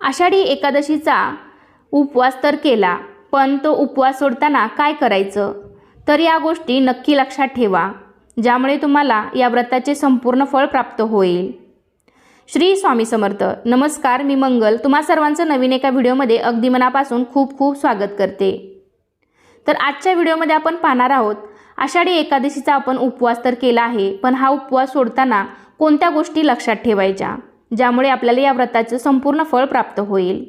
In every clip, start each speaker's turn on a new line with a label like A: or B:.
A: आषाढी एकादशीचा उपवास तर केला पण तो उपवास सोडताना काय करायचं? तर या गोष्टी नक्की लक्षात ठेवा ज्यामुळे तुम्हाला या व्रताचे संपूर्ण फळ प्राप्त होईल. श्री स्वामी समर्थ नमस्कार मी मंगल. तुम्हा सर्वांचं नवीन एका व्हिडिओमध्ये अगदी मनापासून खूप खूप स्वागत करते. तर आजच्या व्हिडिओमध्ये आपण पाहणार आहोत आषाढी एकादशीचा आपण उपवास तर केला आहे पण हा उपवास सोडताना कोणत्या गोष्टी लक्षात ठेवायच्या? ज्यामुळे आपल्याला या व्रताचं संपूर्ण फळ प्राप्त होईल.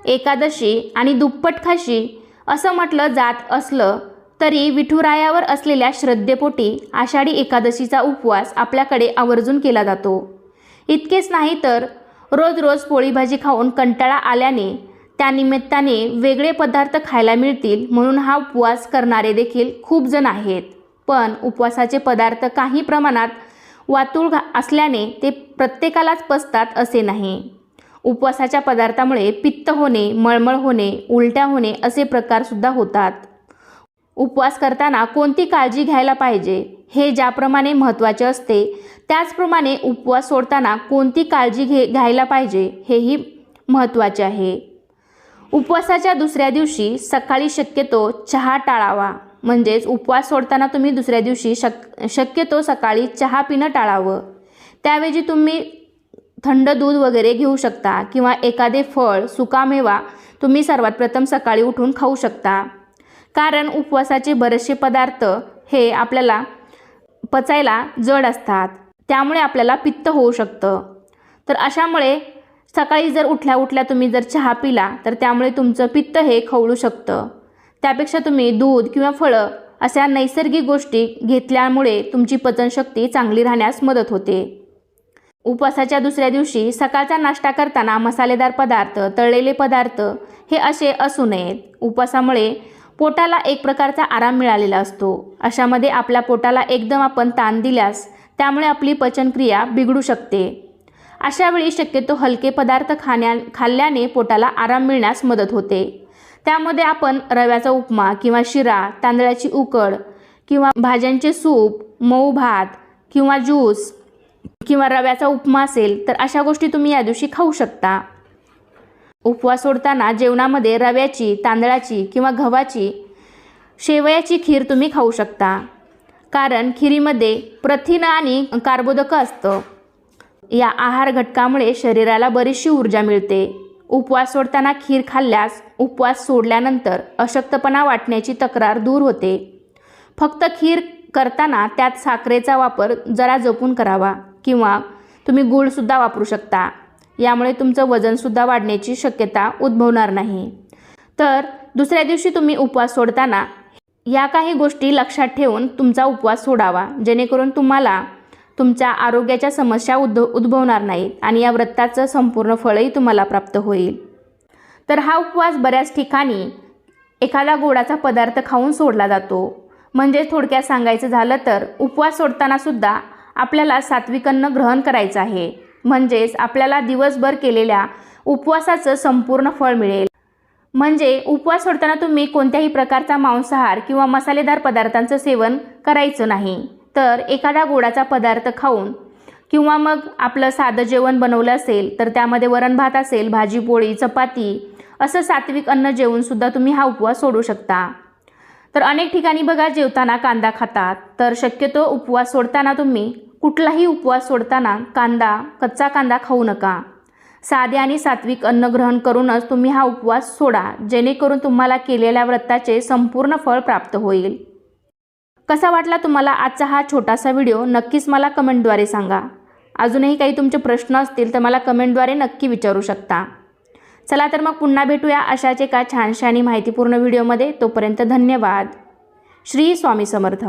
A: एकादशी आणि दुप्पट खाशी असं म्हटलं जात असलं तरी विठुरायावर असलेल्या श्रद्धेपोटी आषाढी एकादशीचा उपवास आपल्याकडे आवर्जून केला जातो. इतकेच नाही तर रोज रोज पोळी भाजी खाऊन कंटाळा आल्याने त्यानिमित्ताने वेगळे पदार्थ खायला मिळतील म्हणून हा उपवास करणारे देखील खूप जण आहेत. पण उपवासाचे पदार्थ काही प्रमाणात वातूळ घा असल्याने ते प्रत्येकालाच पचतात असे नाही. उपवासाच्या पदार्थामुळे पित्त होणे मळमळ होणे उलट्या होणे असे प्रकारसुद्धा होतात. उपवास करताना कोणती काळजी घ्यायला पाहिजे हे ज्याप्रमाणे महत्त्वाचे असते त्याचप्रमाणे उपवास सोडताना कोणती काळजी घे घ्यायला पाहिजे हेही महत्त्वाचे आहे. उपवासाच्या दुसऱ्या दिवशी सकाळी शक्यतो चहा टाळावा. म्हणजेच उपवास सोडताना तुम्ही दुसऱ्या दिवशी शक शक्यतो सकाळी चहा पिणं टाळावं. त्याऐवजी तुम्ही थंड दूध वगैरे घेऊ शकता किंवा एखादे फळ सुकामेवा तुम्ही सर्वात प्रथम सकाळी उठून खाऊ शकता. कारण उपवासाचे बरेचसे पदार्थ हे आपल्याला पचायला जड असतात. त्यामुळे आपल्याला पित्त होऊ शकतं. तर अशामुळे सकाळी जर उठल्या उठल्या तुम्ही जर चहा पिला तर त्यामुळे तुमचं पित्त हे खवळू शकतं. त्यापेक्षा तुम्ही दूध किंवा फळं अशा नैसर्गिक गोष्टी घेतल्यामुळे तुमची पचनशक्ती चांगली राहण्यास मदत होते. उपवासाच्या दुसऱ्या दिवशी सकाळचा नाश्ता करताना मसालेदार पदार्थ तळलेले पदार्थ हे असे असू नयेत. उपवासामुळे पोटाला एक प्रकारचा आराम मिळालेला असतो. अशामध्ये आपल्या पोटाला एकदम आपण ताण दिल्यास त्यामुळे आपली पचनक्रिया बिघडू शकते. अशावेळी शक्यतो हलके पदार्थ खाण्या खाल्ल्याने पोटाला आराम मिळण्यास मदत होते. त्यामध्ये आपण रव्याचा उपमा किंवा शिरा तांदळाची उकड किंवा भाज्यांचे सूप मऊ भात किंवा ज्यूस किंवा रव्याचा उपमा असेल तर अशा गोष्टी तुम्ही या दिवशी खाऊ शकता. उपवास सोडताना जेवणामध्ये रव्याची तांदळाची किंवा गव्हाची शेवयाची खीर तुम्ही खाऊ शकता. कारण खिरीमध्ये प्रथिन आणि कार्बोदक असतं. या आहार घटकामुळे शरीराला बरीचशी ऊर्जा मिळते. उपवास सोडताना खीर खाल्ल्यास उपवास सोडल्यानंतर अशक्तपणा वाटण्याची तक्रार दूर होते. फक्त खीर करताना त्यात साखरेचा वापर जरा जपून करावा किंवा तुम्ही गूळसुद्धा वापरू शकता. यामुळे तुमचं वजनसुद्धा वाढण्याची शक्यता उद्भवणार नाही. तर दुसऱ्या दिवशी तुम्ही उपवास सोडताना या काही गोष्टी लक्षात ठेवून तुमचा उपवास सोडावा जेणेकरून तुम्हाला तुमच्या आरोग्याच्या समस्या उद्भव उद्भवणार नाहीत आणि या व्रताचं संपूर्ण फळही तुम्हाला प्राप्त होईल. तर हा उपवास बऱ्याच ठिकाणी एखादा गोडाचा पदार्थ खाऊन सोडला जातो. म्हणजे थोडक्यात सांगायचं झालं तर उपवास सोडताना सुद्धा आपल्याला सात्विक अन्न ग्रहण करायचं आहे. म्हणजेच आपल्याला दिवसभर केलेल्या उपवासाचं संपूर्ण फळ मिळेल. म्हणजे उपवास सोडताना तुम्ही कोणत्याही प्रकारचा मांसाहार किंवा मसालेदार पदार्थांचं सेवन करायचं नाही. तर एखादा गोडाचा पदार्थ खाऊन किंवा मग आपलं साधं जेवण बनवलं असेल तर त्यामध्ये वरण भात असेल भाजी पोळी चपाती असं सात्विक अन्न जेवूनसुद्धा तुम्ही हा उपवास सोडू शकता. तर अनेक ठिकाणी बघा जेवताना कांदा खातात तर शक्यतो उपवास सोडताना तुम्ही कुठलाही उपवास सोडताना कांदा कच्चा कांदा खाऊ नका. साधे आणि सात्विक अन्न ग्रहण करूनच तुम्ही हा उपवास सोडा जेणेकरून तुम्हाला केलेल्या व्रताचे संपूर्ण फळ प्राप्त होईल. कसा वाटला तुम्हाला आजचा हा छोटासा व्हिडिओ? नक्कीच मला कमेंटद्वारे सांगा. अजूनही काही तुमचे प्रश्न असतील तर मला कमेंटद्वारे नक्की विचारू शकता. चला तर मग पुन्हा भेटूया अशाच एका छानशा आणि माहितीपूर्ण व्हिडिओमध्ये. तोपर्यंत धन्यवाद. श्री स्वामी समर्थ.